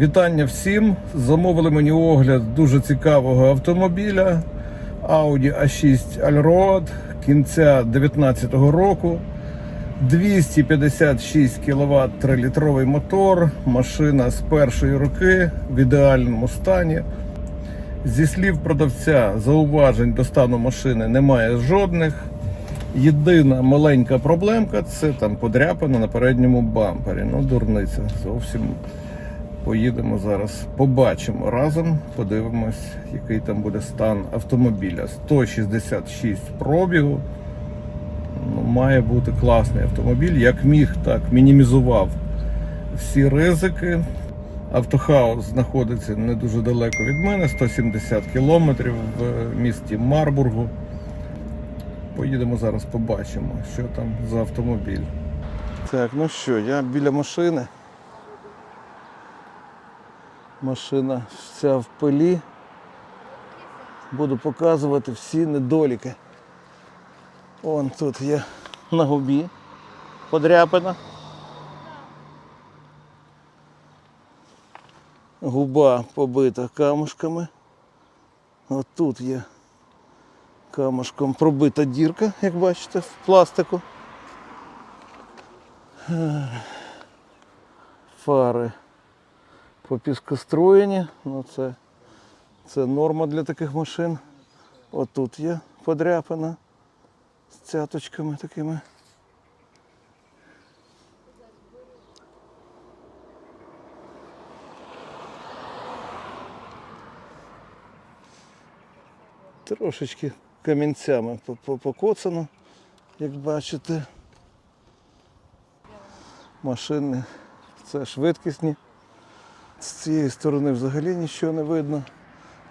Вітання всім! Замовили мені огляд дуже цікавого автомобіля Audi A6 Allroad кінця 2019 року. 256 кВт 3-літровий мотор, машина з першої руки в ідеальному стані. Зі слів продавця, зауважень до стану машини немає жодних. Єдина маленька проблемка це там подряпина на передньому бампері. Ну, дурниця. Зовсім поїдемо зараз. Побачимо разом, подивимось, який там буде стан автомобіля. 166 пробігу. Ну, має бути класний автомобіль. Як міг, так мінімізував всі ризики. Автохаус знаходиться не дуже далеко від мене, 170 кілометрів в місті Марбургу. Поїдемо зараз, побачимо, що там за автомобіль. Так, ну що, я біля машини. Машина вся в пилі. Буду показувати всі недоліки. Вон тут є на губі подряпина. Губа побита камушками. От тут є камушком пробита дірка, як бачите, в пластику. Ех. Фари попіскостроєні. Ну це, це норма для таких машин. Отут є подряпина з цяточками такими. Трошечки камінцями по- по- покоцано, як бачите. Машини це швидкісні. З цієї сторони взагалі нічого не видно,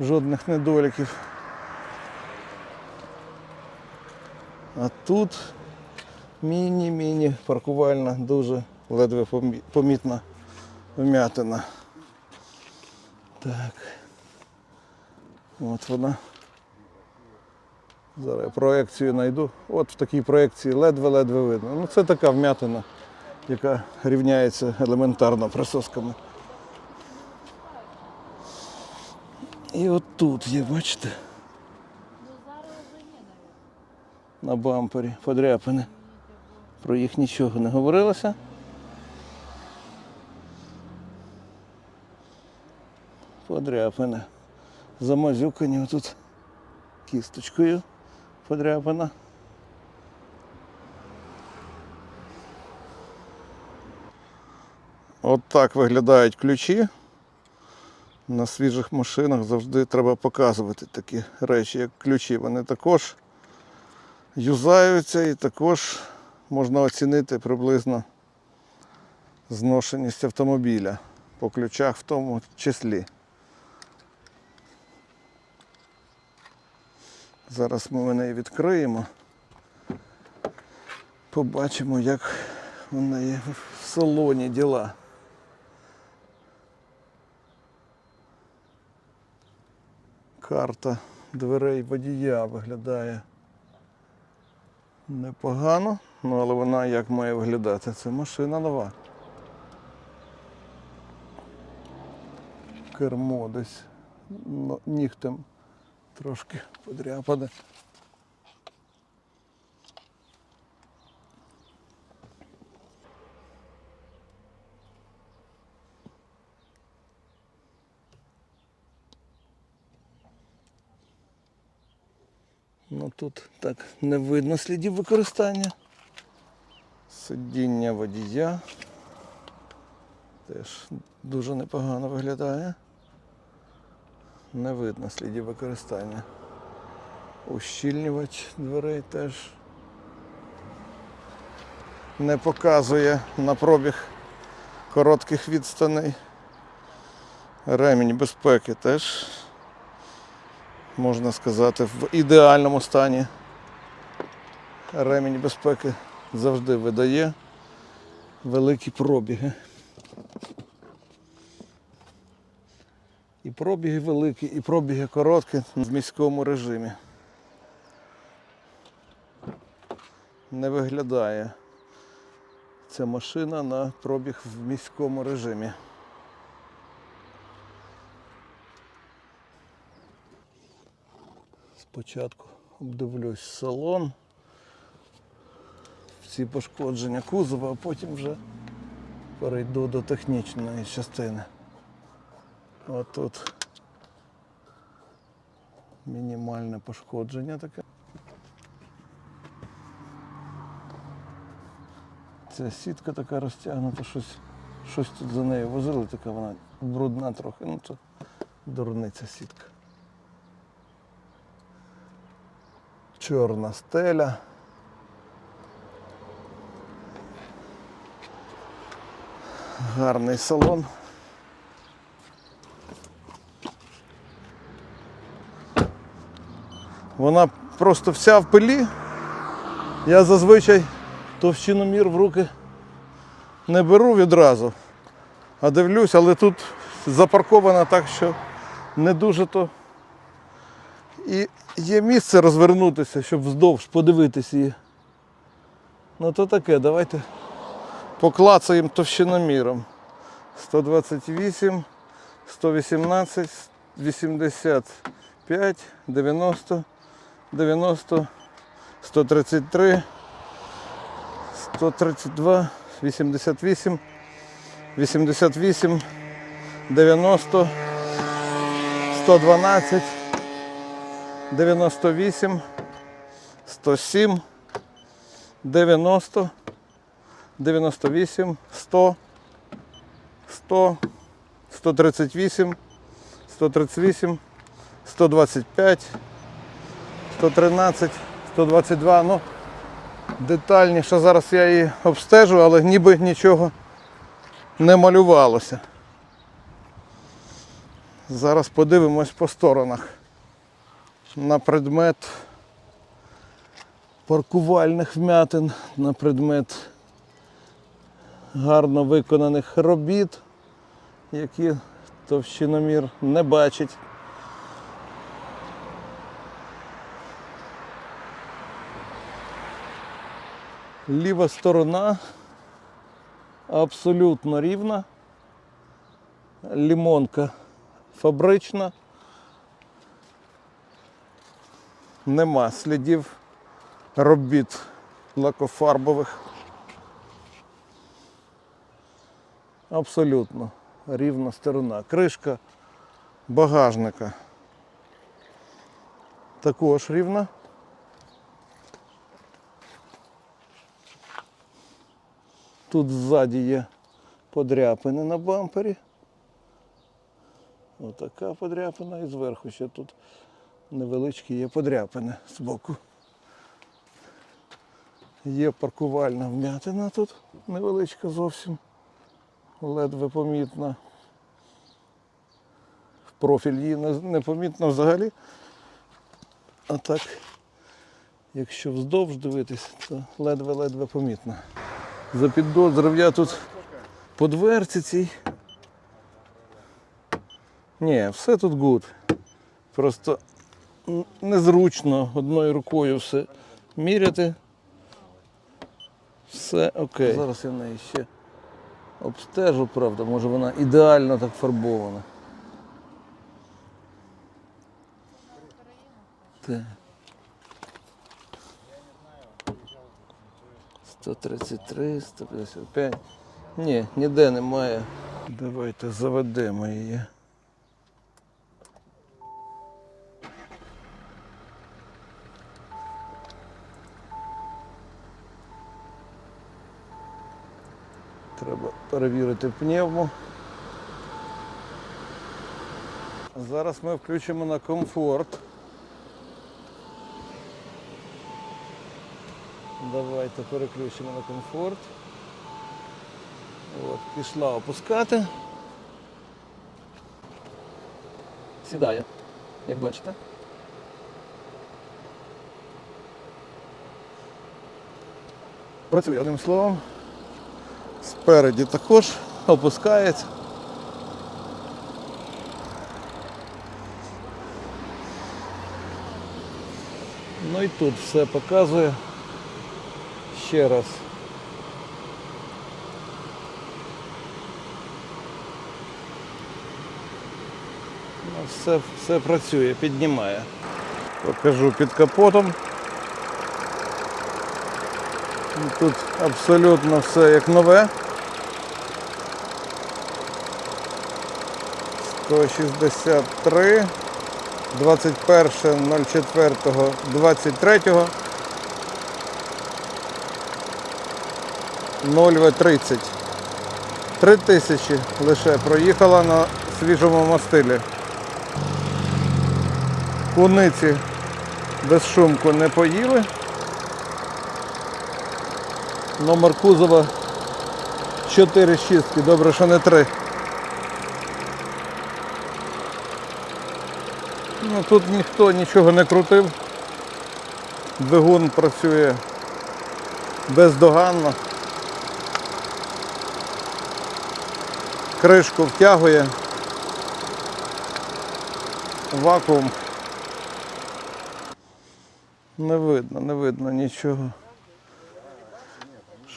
жодних недоліків. А тут міні-міні паркувальна, дуже ледве помітна вмятина. Так. От вона. Зараз я проекцію знайду. От в такій проекції ледве-ледве видно. Ну це така вмятина, яка рівняється елементарно присосками. І от тут є, бачите? На бампері подряпини. Про їх нічого не говорилося. Подряпини. Замазюкані отут кісточкою подряпина. От так виглядають ключі. На свіжих машинах завжди треба показувати такі речі, як ключі. Вони також юзаються і також можна оцінити приблизно зношеність автомобіля по ключах в тому числі. Зараз ми неї відкриємо. Побачимо, як у неї в салоні діла. Карта дверей водія виглядає непогано, ну але вона як має виглядати? Це машина нова. Кермо десь ну, нігтем трошки подряпане. Ну тут так не видно слідів використання. Сидіння водія. Теж дуже непогано виглядає. Не видно слідів використання. Ущільнювач дверей теж не показує на пробіг коротких відстаней. Ремінь безпеки теж, можна сказати, в ідеальному стані. Ремінь безпеки завжди видає великі пробіги. І пробіги великі, і пробіги короткі в міському режимі. Не виглядає ця машина на пробіг в міському режимі. Спочатку обдивлюсь салон, всі пошкодження кузова, а потім вже перейду до технічної частини. Отут мінімальне пошкодження таке. Ця сітка така розтягнута, щось, щось тут за нею возили, така вона брудна трохи, ну це дурниця сітка. Чорна стеля. Гарний салон. Вона просто вся в пилі. Я зазвичай товщиномір в руки не беру відразу, а дивлюсь, але тут запаркована так, що не дуже то. І є місце розвернутися, щоб вздовж подивитися її. Ну то таке, давайте поклацаємо товщиноміром. 128, 118, 85, 90, 90, 133, 132, 88, 88, 90, 112, 98, 107, 90, 98, 100, 100, 138, 138, 125, 113, 122. Ну, детальніше зараз я її обстежу, але ніби нічого не малювалося. Зараз подивимось по сторонах на предмет паркувальних вмятин, на предмет гарно виконаних робіт, які товщиномір не бачить. Ліва сторона абсолютно рівна. Лімонка фабрична. Нема слідів робіт лакофарбових. Абсолютно рівна сторона. Кришка багажника також рівна. Тут ззаді є подряпини на бампері. Отака подряпина і зверху ще тут невеличкі є подряпини з боку. Є паркувальна вмятина тут невеличка зовсім, ледве помітна. В профіль її не, не помітно взагалі. А так, якщо вздовж дивитись, то ледве-ледве помітно. Запідозрив я тут по дверці цій. Ні, все тут гуд. Просто незручно одною рукою все міряти. Все окей. Зараз я неї ще обстежу, правда, може вона ідеально так фарбована. Так. 133, 155. Ні, ніде немає. Давайте заведемо її. Треба перевірити пневму. Зараз ми включимо на комфорт. Давайте переключимо на комфорт. От, пішла опускати. Сідає, як бачите. Працює одним словом. Спереді також опускається. Ну і тут все показує. Ще раз. Ну, все, все працює, піднімає. Покажу під капотом. Тут абсолютно все як нове. 163, 21.04.23, 0В30. Три тисячі лише проїхала на свіжому мастилі. Куниці без шумку не поїли. Номер кузова 4 шістки, добре, що не 3. Ну, тут ніхто нічого не крутив. Двигун працює бездоганно. Кришку втягує. Вакуум. Не видно, не видно нічого.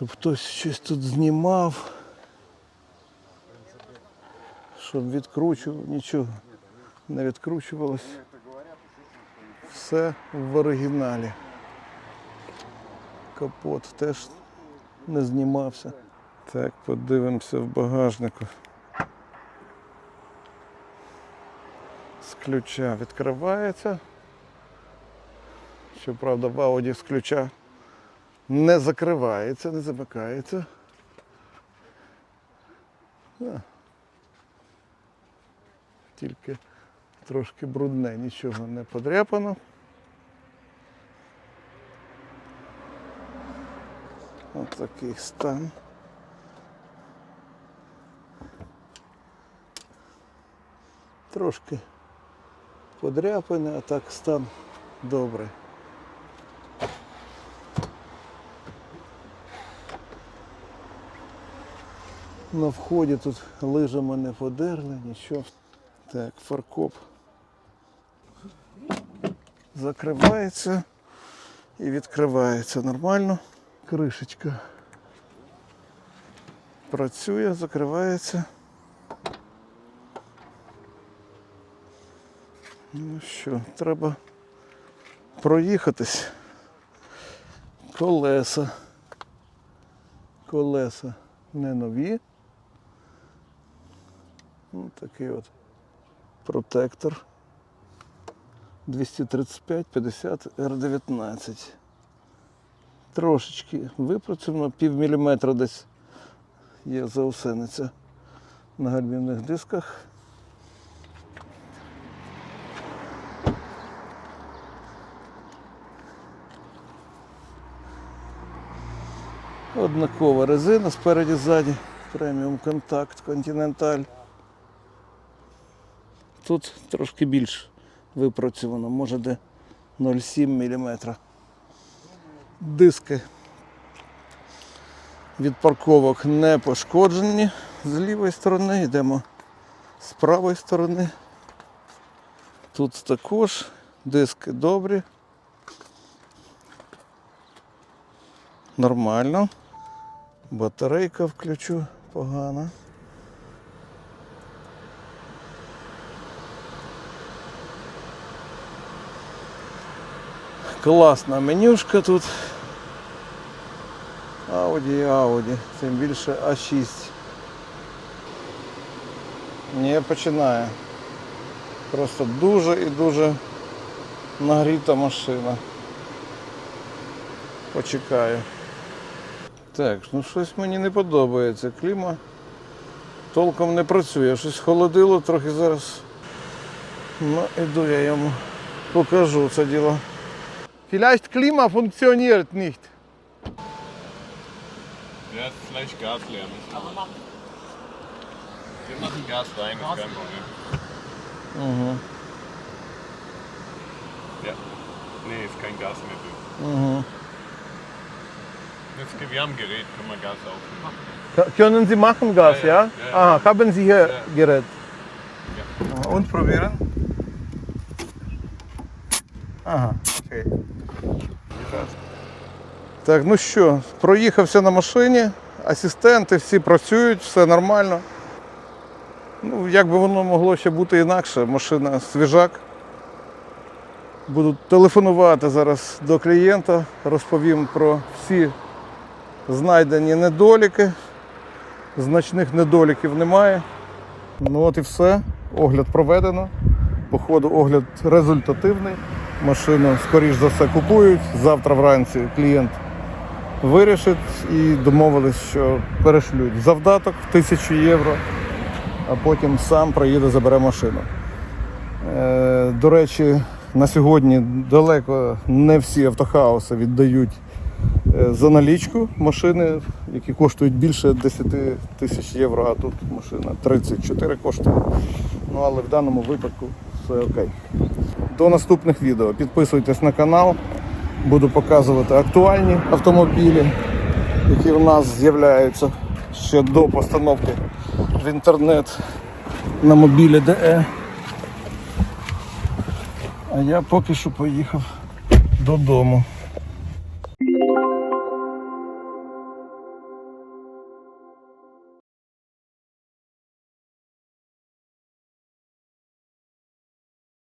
Щоб хтось щось тут знімав. Щоб відкручував, нічого не відкручувалось. Все в оригіналі. Капот теж не знімався. Так, подивимося в багажнику. З ключа відкривається. Щоправда, в Ауді з ключа не закривається, не замикається. А. Тільки трошки брудне, нічого не подряпано. Ось такий стан. Трошки подряпане, а так стан добрий. На вході тут лижами не подерли, нічого. Так, фаркоп закривається і відкривається нормально. Кришечка працює, закривається. Ну що, треба проїхатись. Колеса. Колеса не нові. Ну, такий от протектор 235 50 R19. Трошечки випрацьовано, пів міліметра десь є заусениця на гальмівних дисках. Однакова резина спереді ззаді, преміум контакт Continental. Тут трошки більш випрацьовано, може де 0,7 мм. Диски від парковок не пошкоджені з лівої сторони, йдемо з правої сторони. Тут також диски добрі. Нормально. Батарейка включу погано. Класна менюшка тут. Audi, Audi, тим більше А6. Не починає. Просто дуже і дуже нагріта машина. Почекаю. Так, ну щось мені не подобається. Кліма толком не працює. Щось холодило трохи зараз. Ну, іду я йому покажу це діло. Vielleicht Klima funktioniert nicht. Ja, vielleicht Gas leer. Wir machen Gas rein, das ist kein Problem. Mhm. Ja. Nee, ist kein Gas mehr drin. Mhm. Jetzt, wir haben ein Gerät, können wir Gas aufnehmen. Können Sie machen Gas, ja? ja? ja, ja Aha, haben Sie hier Gerät. Ja. Und probieren? Aha, okay. Так, ну що, проїхався на машині, асистенти всі працюють, все нормально. Ну, як би воно могло ще бути інакше, машина свіжак. Буду телефонувати зараз до клієнта, розповім про всі знайдені недоліки. Значних недоліків немає. Ну от і все. Огляд проведено. Походу, огляд результативний. Машину, скоріш за все, купують. Завтра вранці клієнт вирішить і домовились, що перешлють завдаток в 1000 євро, а потім сам приїде, забере машину. Е, До речі, на сьогодні далеко не всі автохауси віддають е, за налічку машини, які коштують більше 10 тисяч євро, а тут машина 34 коштує. Ну але в даному випадку все окей. До наступних відео. Підписуйтесь на канал. Буду показувати актуальні автомобілі, які в нас з'являються ще до постановки в інтернет на мобілі ДЕ. А я поки що поїхав додому.